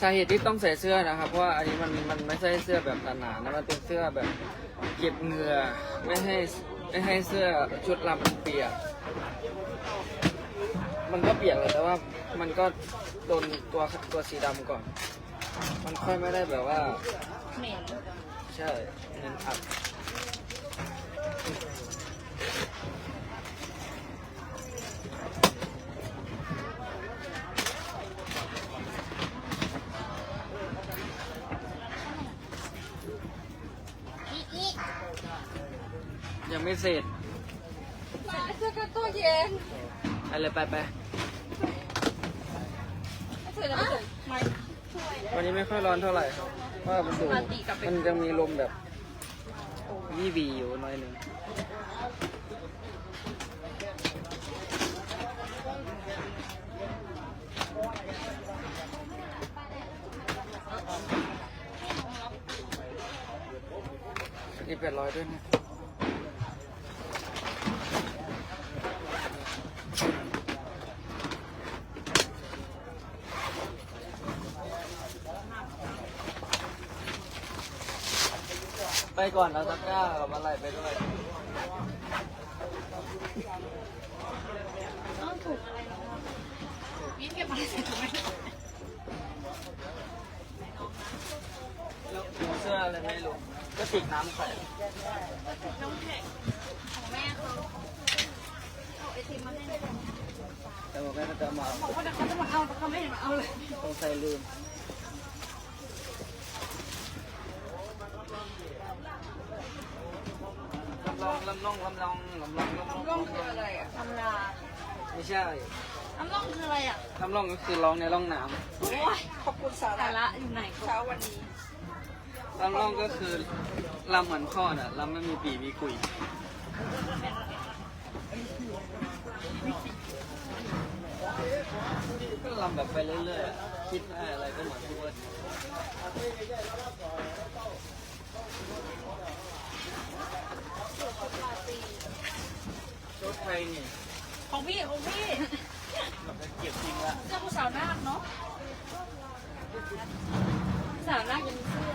สาเหตุที่ต้องใส่เสื้อนะครับ เพราะว่าอันนี้มันมันไม่ใช่เสื้อแบบหนาๆนะมันเป็นเสื้อแบบเก็บเหงื่อไม่ให้ไม่ให้เสื้อชุดลำมันเปียกมันก็เปียกเลยแต่ว่ามันก็โดนตัวตัวสีดำก่อน มันค่อยไม่ได้แบบว่าเหม็นใช่เน้นอัด ไม่เสร็จเสื้อกันตัวเย็นไปเลยไปไปไม่สวยนะไม่สวยไม่วันนี้ไม่ค่อยร้อนเท่าไหร่ครับเพราะว่ามันดูปกติกลับไปมันยังมีลมแบบวีวีอยู่หน้อยหนึ่งนี่แปดร้อยด้วยนะ ไปก่อนเอาตะกร้ากับอะไรไปด้วยต้องถูกอะไรแล้ววิ่งเก็บอะไรเสร็จไหมแล้วถุงเสื้ออะไรไม่รู้ก็ติดน้ำใส่น้องแข็งของแม่เขาเอาไอติมมาให้แต่ว่าแม่ก็จะมาบอกว่าเดี๋ยวเขาจะมาเอาแต่เขาไม่เห็นมาเอาเลยต้องใส่ลืมลำลองลำลองลำลองลำลองลำลองร่องคืออะไรอะทำนาไม่ใช่น้ำร่องคืออะไรอะลำล่องก็คือร้องในร่องน้โอ้ยขอบคุณสาระอยู่ไหนเช้าวันนี้ำลำล่องก็คือลำเหมือนพ่อน่ะลำไม่มีปีมีกุยก็ลำแบบไปเรื่อยๆอะคิดได้อะไรก็เหมือนทุกวัน ชุดไทยนี่ของพี่ของพี่แบบเก็บจริงละเสื้อผู้สาวนาคเนาะสาวนาคยังมีเสื้อ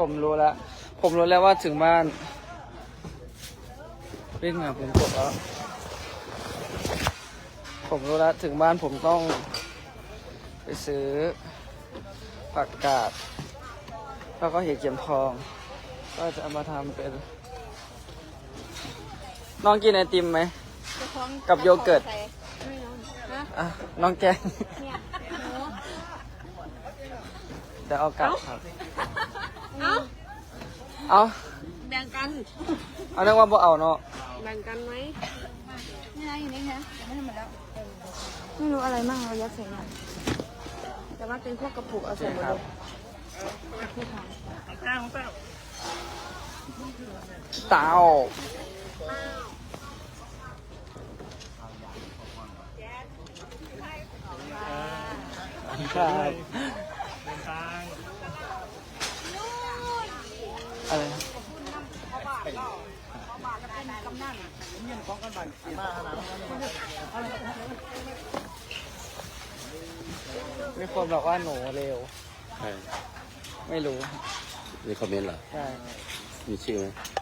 ผมรู้แล้ว ผมรู้แล้วว่าถึงบ้านวิ่งหาผมกดแล้ว ผมรู้แล้วถึงบ้านผมต้อง ไปซื้อผักกาด แล้วก็เห็ดเข็มทอง ก็จะเอามาทำเป็น น้องกินไอติมไหม กับโยเกิร์ตไม่น้องฮะอะ น้องแกงเนี่ยหนูเดี๋ยวเอากลับครับเอ้า เอาแบ่งกัน เอาเรียกว่าบ่เอาเนาะ แบ่งกันไหมนี่นะอยู่นี่ฮะยังไม่ทำหมดแล้ว ไม่รู้อะไรมั่งเรายัดใส่เนี่ยแต่ว่าเป็นพวกกระปุกเอาใส่หมดคเลรับยที่ทเต้าครับอะไรนะ มีคนบอกว่าหนูเร็ว ใช่ไม่รู้ มีคอมเมนต์เหรอ ใช่ มีชื่อไหมฮะมี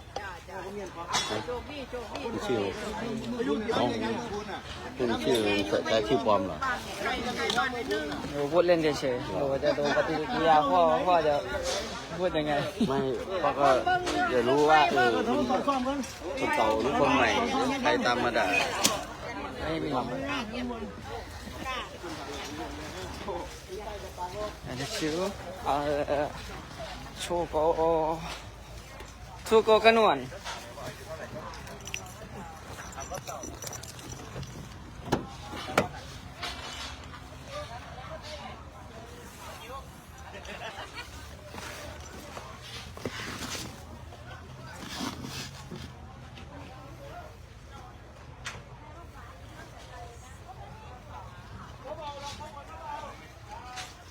ชื่อไหมอ๋อไม่มีชื่อใช้ชื่อปลอมเหรอหนูพูดเล่นเฉยๆหนูจะดูปฏิกิริยาพ่อว่าพ่อจะพูดยังไง ไม่พราะก็เดี๋ยวรู้ว่าเออคนเก่าหรือคนใหม่ใครตามมาด่าไม่มีอันนี้ชื่อเอ่อโชโกทูโกกระนวน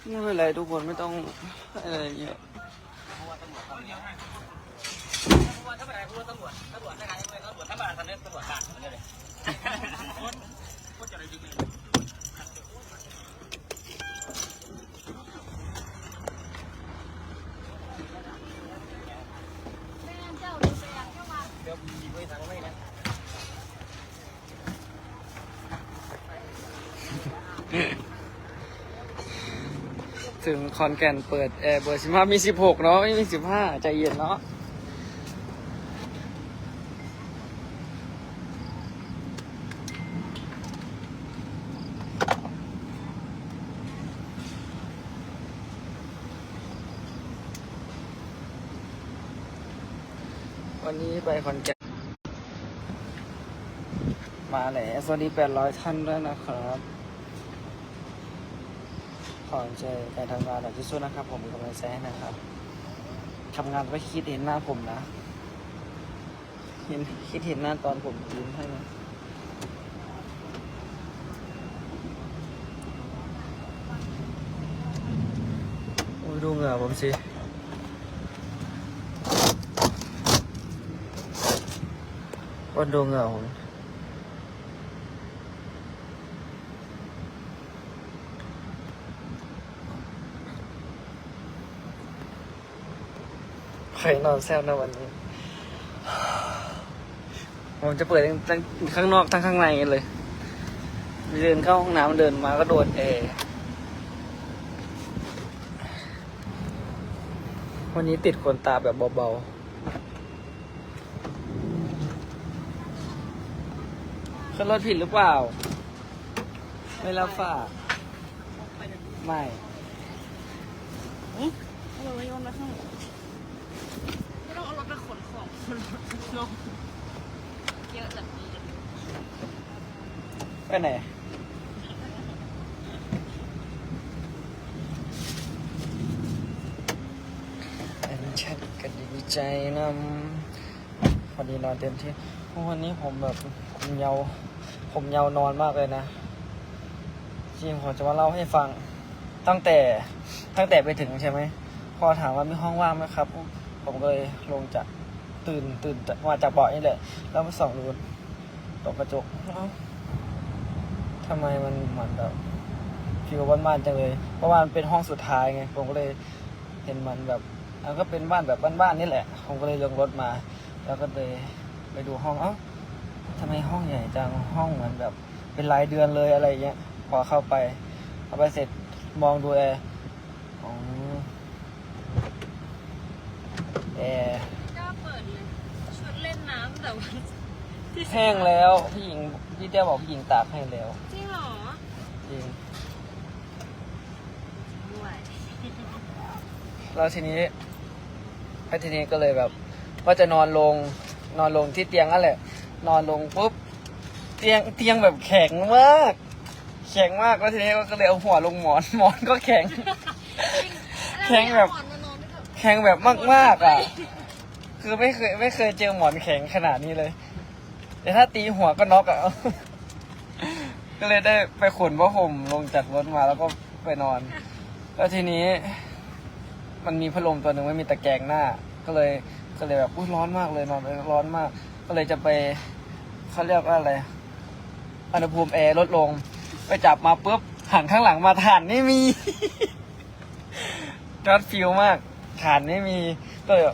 ไม่เป็นไรทุกคนไม่ต้องอะไรเงี้ย ถึงคอนแก่นเปิดแอร์เบอร์สิบห้ามีสิบหกเนาะไม่มีสิบห้าใจเย็นเนาะวันนี้ไปคอนแก่นมาแล้วสวัสดีแปดร้อยท่านด้วยนะครับ ขอใจการทำงานแบบที่สุดนะครับ ผมเป็นกำลังใจให้นะครับทำงานไม่คิดเห็นหน้าผมนะ เห็นคิดเห็นหน้าตอนผมยิ้มให้นะโอ้ยดูเหงื่อผมสิวันดูเหงื่อผม ใครนอนแซวนะวันนี้ ผมจะเปิดทั้งข้างนอกทั้งข้างในเลย เดินเข้าห้องน้ำเดินมาก็โดนแอร์วันนี้ติดขนตาแบบเบาๆขึ้นรถผิดหรือเปล่า ไม่รับฝากไม่ำเราโยนมาข้างไม่ต้องเอารถไปข นของลงเยอะแบบนี้ไปไหนอันฉันกันดีใจนำพอดีนอนเต็มที่วันนี้ผมแบบผมยาวผมยาวนอนมากเลยนะ จริงผมจะมาเล่าให้ฟัง ตั้งแต่ตั้งแต่ไปถึงใช่ไหม พอถามว่ามีห้องว่างไหมครับ ผมเลยลงจาก ตื่นตื่นมาจากเบาะนี่แหละ แล้วมาส่องดูตรงกระจกเอ้าทำไมมันเหมือนแบบฟิลบ้านๆจังเลย เพราะว่ามันเป็นห้องสุดท้ายไง ผมก็เลยเห็นมันแบบมันก็เป็นบ้านแบบบ้านๆนี่แหละ ผมก็เลยลงรถมา แล้วก็เลยไปดูห้อง เอ้าทำไมห้องใหญ่จัง ห้องเหมือนแบบเป็นรายเดือนเลยอะไรเงี้ย พอเข้าไป เข้าไปเสร็จมองดูแอร์ แอร์ กล้าเปิดเลย ชุดเล่นน้ำ แต่ว่าที่แห้งแล้วพี่หญิงพี่เตี้ยบอกพี่หญิงตากให้แล้วจริงเหรอจริงด้วยแล้วทีนี้แล้วทีนี้ก็เลยแบบว่าจะนอนลงนอนลงที่เตียงนั่นแหละ นอนลงปุ๊บเตียงเตียงแบบแข็งมาก แข็งมากแล้วทีนี้ก็เลยเอาหัวลงหมอนหมอนก็แข็ง แข็งแบบ แข็งแบบมากๆอะ คือไม่เคยไม่เคยเจอหมอนแข็งขนาดนี้เลย แต่ถ้าตีหัวก็น็อกอะก็เลยได้ไปขนผ้าห่มลงจากรถมาแล้วก็ไปนอน แล้วทีนี้ มันมีพัดลมตัวหนึ่งไม่มีตะแกรงหน้า ก็เลยก็เลยแบบอุ้ยร้อนมากเลยนอนไปร้อนมาก ก็เลยจะไปเขาเรียกว่าอะไรอุณหภูมิแอร์ลดลง ไปจับมาปุ๊บหันข้างหลังมาถ่านไม่มีจอดฟิลมากฐานไม่มีก็เลย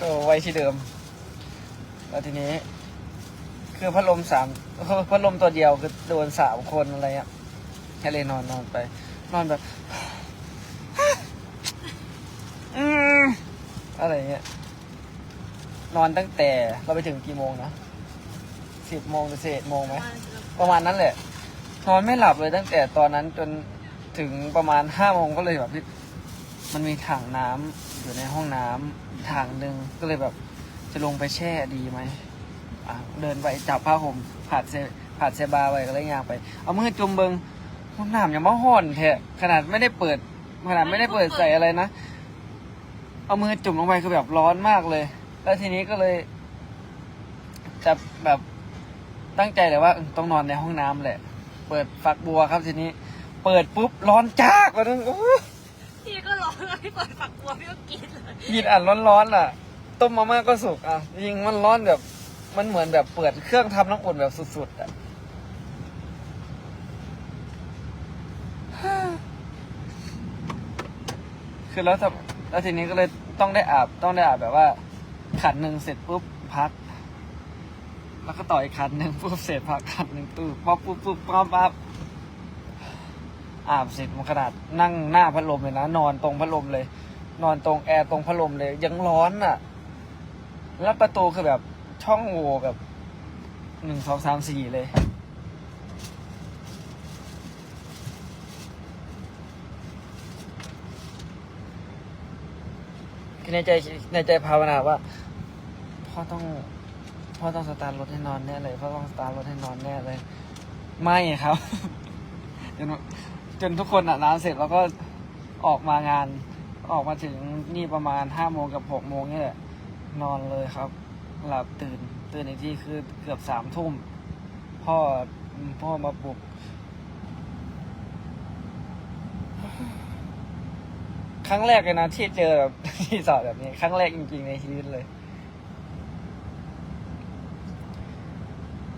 ก็ไว้ที่เดิม แล้วทีนี้ คือพัดลมสามพัดลมตัวเดียวคือโดนสามคนอะไรเงี้ยแค่เลยนอนนอนไป นอนแบบอืมอะไรเงี้ย นอนตั้งแต่เราไปถึงกี่โมงนะสิบโมงหรือสิบเอ็ดโมงไหม ประมาณนั้นแหละ นอนไม่หลับเลยตั้งแต่ตอนนั้นจนถึงประมาณห้าโมงก็เลยแบบ มันมีถังน้ำอยู่ในห้องน้ำถังหนึ่งก็เลยแบบจะลงไปแช่ดีไหมอะเดินไปจับผ้าห่มผัดเซผัดเซบาไปก็เลยยางไป เอามือจุ่มเบิงห้องน้ำยังมาห่อนแท้ขนาดไม่ได้เปิด ขนาดไม่ได้เปิดใส่อะไรนะ เอามือจุ่มลงไปคือแบบร้อนมากเลย แล้วทีนี้ก็เลย จะแบบตั้งใจเลยว่าเออต้องนอนในห้องน้ำแหละ เปิดฝักบัวครับทีนี้ เปิดปุ๊บร้อนจ้ากว่านั้นโอ้ย พี่ก็ร้องเลยพี่เปิดฝักบัวพี่ก็กินเลยยินอ่านร้อนๆอะ ต้มมาม่าก็สุกอะยิงมันร้อนแบบมันเหมือนแบบเปิดเครื่องทำน้ำอุ่นแบบสุดๆอะ คือแล้วทำแล้วทีนี้ก็เลยต้องได้อาบต้องได้อาบแบบว่า ขันหนึ่งเสร็จปุ๊บพัก แล้วก็ต่ออีกขันหนึ่งปุ๊บเสร็จพักขันหนึ่งปุ๊บปั๊บปุ๊บปุ๊บปั๊บปั๊บ อาบเสร็จมันขนาดนั่งหน้าพัดลมเลยนะนอนตรงพัดลมเลย นอนตรงแอร์ตรงพัดลมเลย ยังร้อนอะ แล้วประตูคือแบบช่องโหว่แบบหนึ่งสองสามสี่เลย ในใจในใจภาวนาว่าพ่อต้องพ่อต้องสตาร์ทรถให้นอนแน่เลยพ่อต้องสตาร์ทรถให้นอนแน่เลย ไม่ครับ จนจนทุกคนอาบน้ำเสร็จแล้วก็ออกมางาน ออกมาถึงนี่ประมาณห้าโมงกับหกโมงนี่แหละนอนเลยครับ หลับตื่น ตื่นอีกทีคือเกือบสามทุ่ม พ่อพ่อมาปลุก ครั้งแรกเลยนะที่เจอแบบที่สอดแบบนี้ ครั้งแรกจริงๆในชีวิตเลย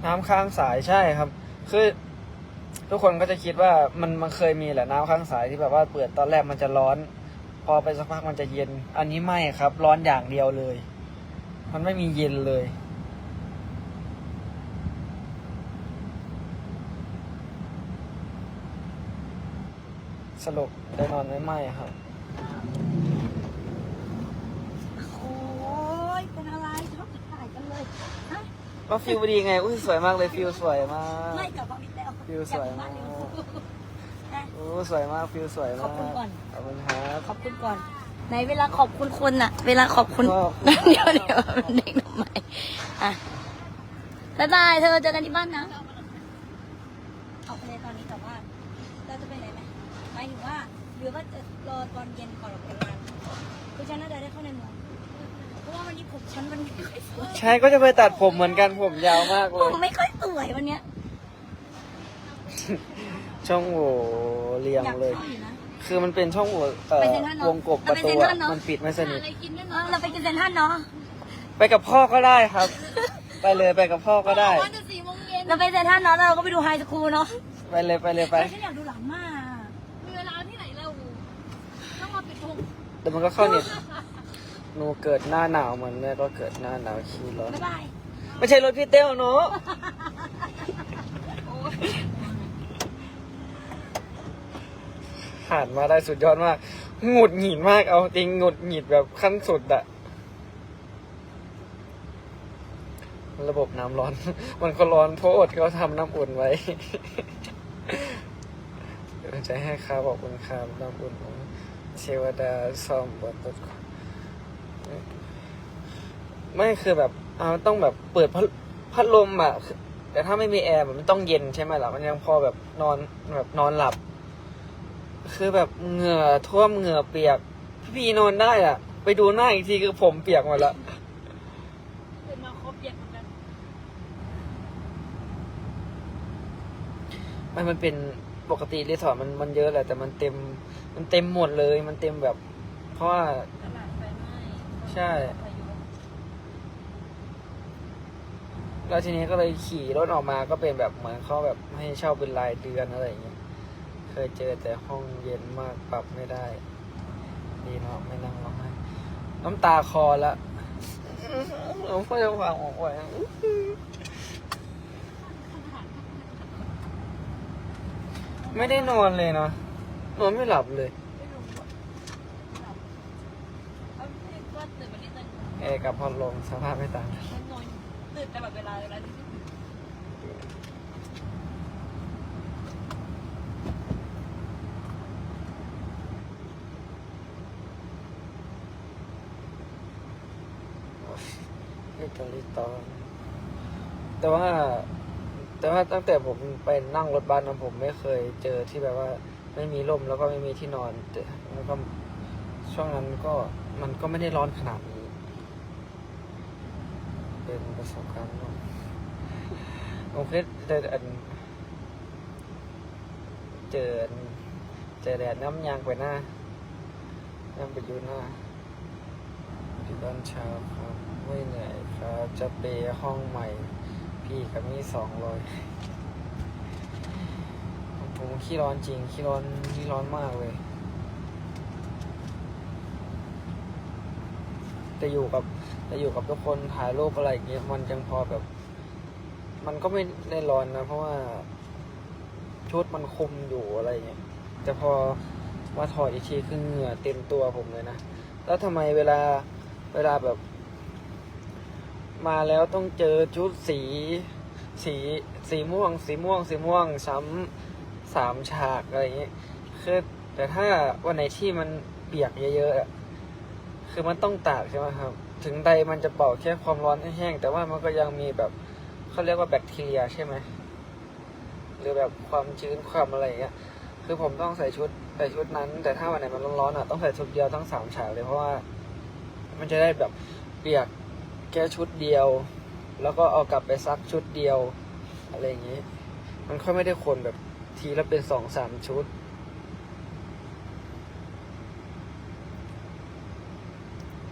น้ำค้างสายใช่ครับ คือ ทุกคนก็จะคิดว่ามันมันเคยมีแหละน้ำค้างสายที่แบบว่าเปิดตอนแรกมันจะร้อน พอไปสักพักมันจะเย็น อันนี้ไม่ครับ ร้อนอย่างเดียวเลย มันไม่มีเย็นเลยสรุปได้นอนไม่ไหมครับโอ้ยเป็นอะไรชอบถ่ายกันเลยฮะก็ฟิลดีไง อุ้ยสวยมากเลยฟิลสวยมาก ไม่กลับมาอีก แล้ววิวสวยมากอยกลับบ้นเร็วนะโอ้สวยมากฟิลสวยมากขอบคุณก่อน ขอบคุณครับขอบคุณก่อนในเวลาขอบคุณคนอะเวลาขอบคุณขอบเดี๋ยวเดี๋ยวเด็กทำไมอะบ๊ายบายเธอเจอกันที่บ้านนะออกไปเลยตอนนี้แต่ว่าเราจะไปไหนไหมหมายถึงว่าหรือว่าจะรอตอนเย็นก่อนออกจากงานคือฉันน่าจะได้เข้าในเมืองเพราะว่าวันนี้ผมฉันมันไม่ค่อยสวยใช่ก็จะไปตัดผมเหมือนกันผมยาวมากเลผยมไม่ค่อยสวยวันเนี้ย ช่องโหว่เรียงอยากเลยเข้าอยู่นะ คือมันเป็นช่องโหว่เอ่อไปเซ็นทรัลเนอะวงกบประตูไปเซ็นทรัอะลเนอะ มันปิดไม่สนิทอะไรกินด้วยเอเนาะอเราไปกินเซนทรันเนาะ ไปกับพ่อก็ได้ครับ ไปเลยไปกับพ่อก็ได้วันจะสี่โมงเย็นเราไปเซนทรันเนาะแล้วเราก็ไปดูไฮสคูลเนาะไปเลยไปเลยไป ฉันอยากดูหลังมากมีเวลาที่ไหนเราต้องมาปิดวงแต่มันก็เข้าเน็ตหนูเกิดหน้าหนาวเหมือนแม่ก็เกิดหน้าหนาวขี้ร้อน บ๊ายบาย ไม่ใช่รถพี่เต้วเนาะ ผ่านมาได้สุดยอดมากหงุดหงิดมากเอาจริงหงุดหงิดแบบขั้นสุดอะระบบน้ำร้อน มันก็ร้อนเพราะอดเขาทำน้ำอุ่นไว้เดี๋ยวจให้ข้าบอกคุณคามน้ำอุ่นของเทวดาซ่อมบนรถไม่คือแบบเอาต้องแบบเปิดพัดพัดลมอะแต่ถ้าไม่มีแอร์มันต้องเย็นใช่ไหมล่ะมันยังพอแบบนอนแบบนอนหลับ คือแบบเหงื่อท่วมเหงื่อเปียก พี่นอนได้อะ ไปดูหน้าอีกทีคือผมเปียกหมดแล้วตื่นมาครบเย็นเหมือนกันมันมันเป็นปกติรีสอร์ทมันมันเยอะแหละแต่มันเต็มมันเต็มหมดเลยมันเต็มแบบ เพราะว่า ตลาดไฟไหม้ใช่ พายุแล้วทีนี้ก็เลยขี่รถออกมาก็เป็นแบบเหมือนเขาแบบให้เช่าเป็นรายเดือนอะไรอย่างเงี้ยเค ยเจอแต่ห้องเย็นมากปรับไม่ได้ ดีเนาะไม่นั่งร้องไห้น้ำตาคอละหลวงพ่อจะวางออกไว้ไม่ได้นอนเลยเนาะนอนไม่หลับเลยไม่รู้อะเอาพี่ว่าตื่นมานิดนึงแอร์กับพัดลมสภาพไม่ต่างกันมันนอนตื่นแต่แบบเวลาเวลาที่ นี่ ตอนนี้ตอนแต่ว่า แต่ว่าตั้งแต่ผมไปนั่งรถบัสนะผมไม่เคยเจอที่แบบว่า ไม่มีร่มแล้วก็ไม่มีที่นอนแต่แล้วก็ช่วงนั้นก็มันก็ไม่ได้ร้อนขนาดนี้ เป็นประสบการณ์ใหม่ผมเคยเจออันเจอเจอแดดน้ำยางไปหน้าน้ำไปอยู่หน้าที่ตอนเช้าครับ ไม่เหนื่อยครับ จะเปห้องใหม่ พี่กับมีสองร้อยผมขี้ร้อนจริง ขี้ร้อนขี้ร้อนมากเลยแต่อยู่กับแต่อยู่กับทุกคนถ่ายรูปอะไรอย่างเงี้ยมันยังพอแบบ มันก็ไม่ได้ร้อนนะ เพราะว่า ชุดมันคุมอยู่อะไรเงี้ยแต่พอมาถอดอีกทีคือเหงื่อเต็มตัวผมเลยนะ แล้วทำไมเวลาเวลาแบบ มาแล้วต้องเจอชุดสี สีสีม่วง สีม่วง สีม่วงซ้ำสามฉากอะไรอย่างเงี้ยคือแต่ถ้าวันไหนที่มันเปียกเยอะๆอะคือมันต้องตากใช่ไหมครับ ถึงใดมันจะเป่าแค่ความร้อนแห้งแต่ว่ามันก็ยังมีแบบเขาเรียกว่าแบคทีเรียใช่ไหมหรือแบบความชื้นความอะไรอย่างเงี้ยคือผมต้องใส่ชุดใส่ชุดนั้น แต่ถ้าวันไหนมันร้อนๆอะต้องใส่ชุดเดียวทั้งสามฉากเลยเพราะว่า มันจะได้แบบเปียก ค่ชุดเดียว แล้วก็เอากลับไปซักชุดเดียว อะไรอย่างนี้ มันค่อยไม่ได้คนแบบทีละเป็นสองสามชุด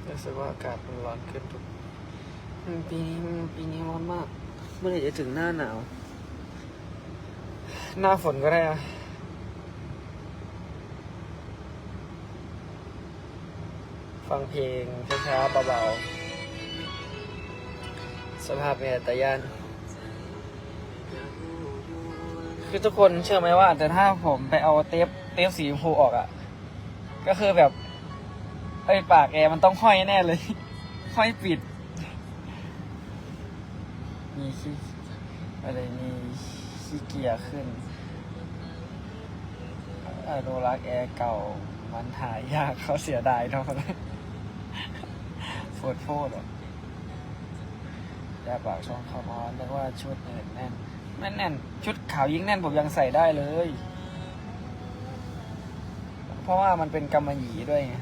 รู้สึกว่าอากาศมันร้อนขึ้นทุกปีนี้ปีนี้ร้อนมาก เมื่อไหร่จะถึงหน้าหนาว หน้าฝนก็ได้อะฟังเพลงช้าๆเบาๆ สภาพเนี่ยตะยานคือทุกคนเชื่อไหมว่า แต่ถ้าผมไปเอาเทปเทปสีชมพูออกอะ่ะ ก็คือแบบไอ้ปากแอร์มันต้องห้อยแน่เลย ห้อยปิดมีขี้อะไรมีขี้เกียจขึ้นอนุรักแอร์เก่ามันหายากเขาเสียดายเท่านั้นโฟดโฟดอะ ยาปากช่องเขามาเรียกว่าชุดเน่นแน่นไม่แน่นชุดขาวยิ่งแน่นผมยังใส่ได้เลย เพราะว่ามันเป็นกำมะหยี่ด้วยไง